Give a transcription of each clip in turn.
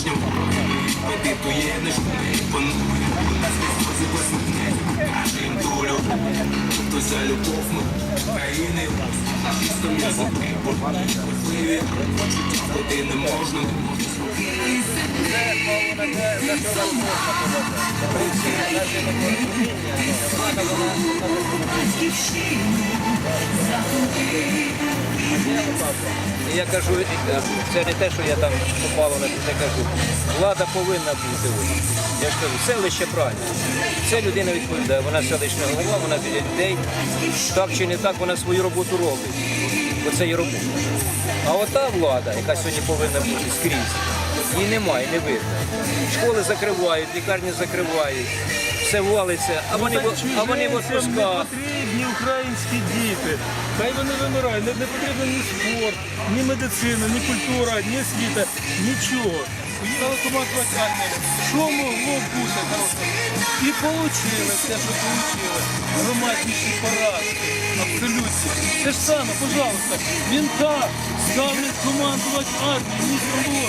справжньому Медитує не панує Нас не посміхне Каже їм долю Хто за любов ми країни Чисто язики Можливі Ходи не можна І я кажу, е, це не те, що я там попало на це кажу. Влада повинна бути. Я ж кажу, селище правильно. Це людина відповідає, вона селищна голова, вона біля людей. Так чи не так, вона свою роботу робить. Бо це її робота. А ота влада, яка сьогодні повинна бути скрізь, її немає, не видно. Школи закривають, лікарні закривають, все валиться, а вони, в- а вони в Не потрібні українські діти. Хай вони вимирають. Не, не потрібен ні спорт, ні медицина, ні культура, ні освіта, нічого. Поїхали командувати армію. Що могло бути хороше? І отримали те, що отримали. Громадніші поразки. Абсолютно. Те ж саме, пожалуйста, він так ставлять командувати армією, ні було.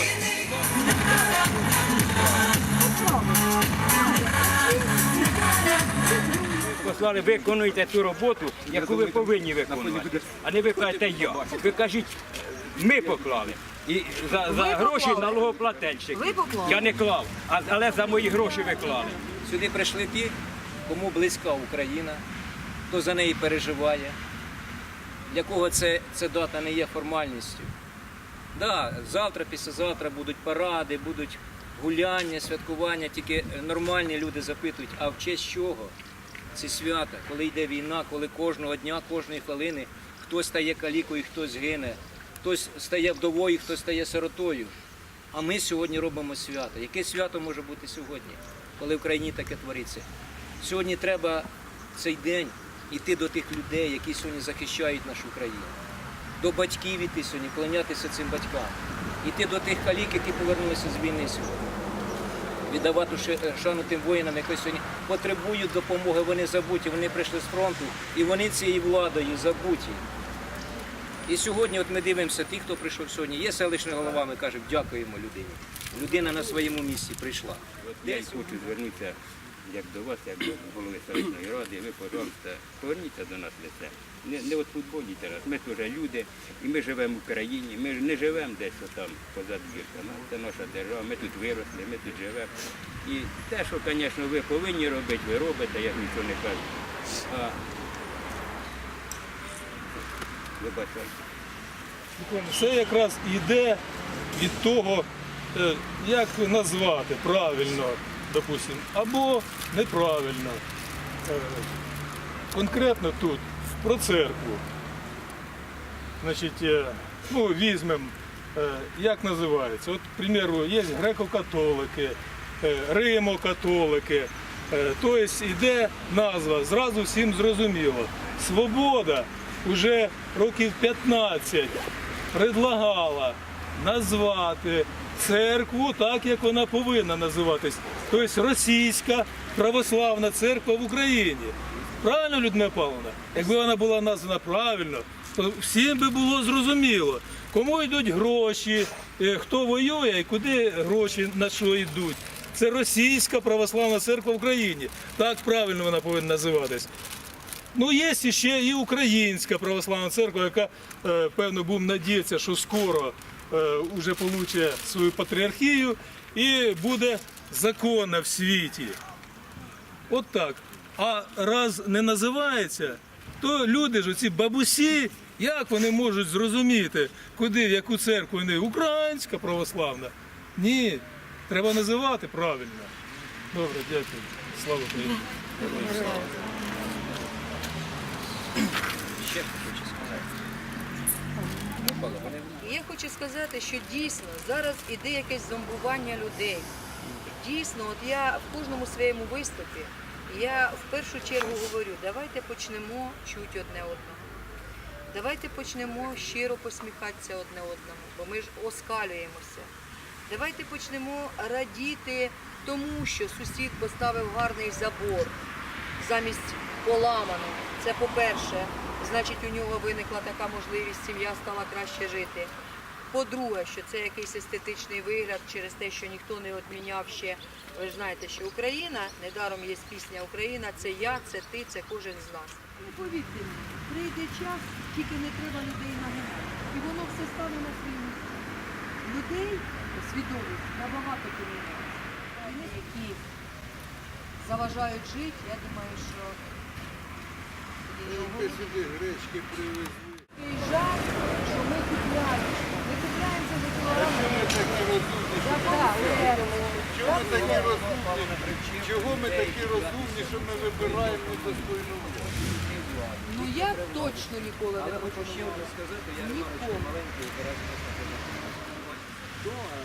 Послали, виконуйте ту роботу, яку ви повинні виконувати. А не ви кажете я. Ви кажіть, ми поклали. І за, за гроші налогоплательщики. Ви поклали? Я не клав, а- але за мої гроші ви клали. Сюди прийшли ті, кому близька Україна, хто за неї переживає, для кого це, ця дата не є формальністю. Да, завтра, післязавтра будуть паради, будуть гуляння, святкування, тільки нормальні люди запитують, а в честь чого ці свята, коли йде війна, коли кожного дня, кожної хвилини хтось стає калікою, хтось гине, хтось стає вдовою, хтось стає сиротою. А ми сьогодні робимо свято. Яке свято може бути сьогодні, коли в країні таке твориться? Сьогодні треба цей день йти до тих людей, які сьогодні захищають нашу країну. До батьків іти сьогодні, клонятися цим батькам. Іти до тих калік, які повернулися з війни сьогодні. Віддавати шану тим воїнам, які сьогодні потребують допомоги, вони забуті, вони прийшли з фронту, і вони цією владою забуті. І сьогодні от ми дивимося, ті, хто прийшов сьогодні, є селищний голова, ми кажемо, дякуємо людині. Людина на своєму місці прийшла. Я хочу звернутися як до вас, як до голови селищної ради. Ви, пожалуйста, поверніться до нас лице. Не, не от футболі зараз. Ми теж люди, і ми живемо в Україні. Ми не живемо десь там позад бірками. Це наша держава. Ми тут виросли, ми тут живемо. І те, що, звісно, ви повинні робити, ви робите, я нічого не кажу. А вибачайте. Це якраз йде від того, е, як назвати правильно, допустим, або неправильно. Е, Конкретно тут про церкву. Значить, е, ну, візьмемо, е, як називається. От, к примеру, є греко-католики, римо-католики. Тобто йде назва, зразу всім зрозуміло. Свобода вже років 15 предлагала назвати церкву так, як вона повинна називатись. Тобто Російська православна церква в Україні. Правильно, Людмила Павловна? Якби вона була названа правильно, то всім би було зрозуміло, кому йдуть гроші, е, хто воює і куди гроші на що йдуть. Це Російська православна церква в Україні. Так правильно вона повинна називатись. Ну, є ще і Українська православна церква, яка, е, певно, будемо надіятися, що скоро вже получить свою патріархію і буде законна в світі. От так. А раз не називається, то люди ж, оці бабусі, як вони можуть зрозуміти, куди, в яку церкву вони? Українська православна. Ні, треба називати правильно. Добре, дякую. Слава Україні. Ще хочу сказати. Я хочу сказати, що дійсно зараз іде якесь зомбування людей. Дійсно, от я в кожному своєму виступі, я в першу чергу говорю, давайте почнемо чути одне одного. Давайте почнемо щиро посміхатися одне одному, бо ми ж оскалюємося. Давайте почнемо радіти тому, що сусід поставив гарний забор замість поламаного. Це по-перше, значить у нього виникла така можливість, сім'я стала краще жити. По-друге, що це якийсь естетичний вигляд через те, що ніхто не відміняв ще. Ви ж знаєте, що Україна, недаром є пісня Україна, це я, це ти, це кожен з нас. Ну, повірте прийде час, тільки не треба людей нагинати. І воно все стане на свої місця. Людей свідомість набагато помінялася. Вони, які заважають жити, я думаю, що сюди гречки привезли. Приїжджай, що ми купляємо. Ми купляємо за Чого ми такі розумні? Чого ми такі розумні? Чого ми такі розумні, що ми вибираємо недостойну владу? Ну я точно ніколи не хочу ще одне сказати, я не знаю, що Нікому. маленький обережно до е,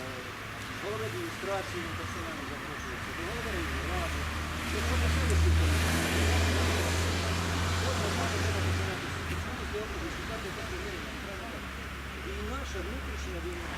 голови адміністрації персонально запрошується, до голови ради. І наша внутрішня війна.